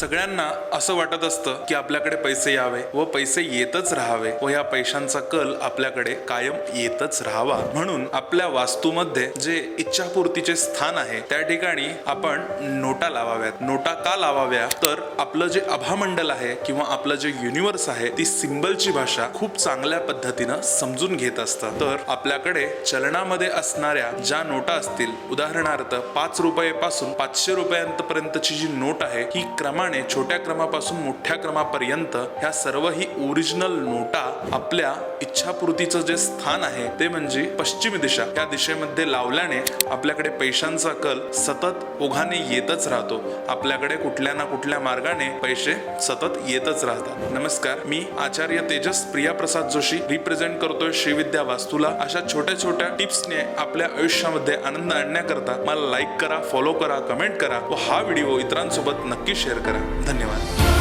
सगळ्यांना असं वाटत असतं की आपल्याकडे पैसे यावे व पैसे येतच राहावे व या पैशांचा कल आपल्याकडे कायम येतच राहावा. म्हणून आपल्या वास्तूमध्ये जे इच्छापूर्तीचे स्थान आहे त्या ठिकाणी आपण नोटा लावाव्यात. नोटा का लावाव्या? तर आपलं जे अभामंडल आहे किंवा आपलं जे युनिव्हर्स आहे ती सिम्बलची भाषा खूप चांगल्या पद्धतीनं समजून घेत असतं. तर आपल्याकडे चलनामध्ये असणाऱ्या ज्या नोटा असतील उदाहरणार्थ पाच रुपये पासून पाचशे रुपयांपर्यंतची जी नोट आहे ही क्रमांक क्रमाने छोट्या क्रमापासून मोठ्या क्रमापर्यंत ह्या सर्व ही ओरिजिनल नोटा आपल्या इच्छापूर्तीचं जे स्थान आहे ते म्हणजे पश्चिम दिशा. या दिशेमध्ये लावल्याने आपल्याकडे पैशांचा कल सतत ओघाने येतच राहतो. आपल्याकडे कुठल्या ना कुठल्या मार्गाने पैसे सतत येतच राहतात. नमस्कार मी आचार्य तेजस प्रिया प्रसाद जोशी रिप्रेझेंट करतोय श्रीविद्या वास्तूला. अशा छोट्या छोट्या टिप्सने आपल्या आयुष्यामध्ये आनंद आणण्याकरता मला लाईक करा फॉलो करा कमेंट करा व हा व्हिडिओ इतरांसोबत नक्की शेअर करा. धन्यवाद.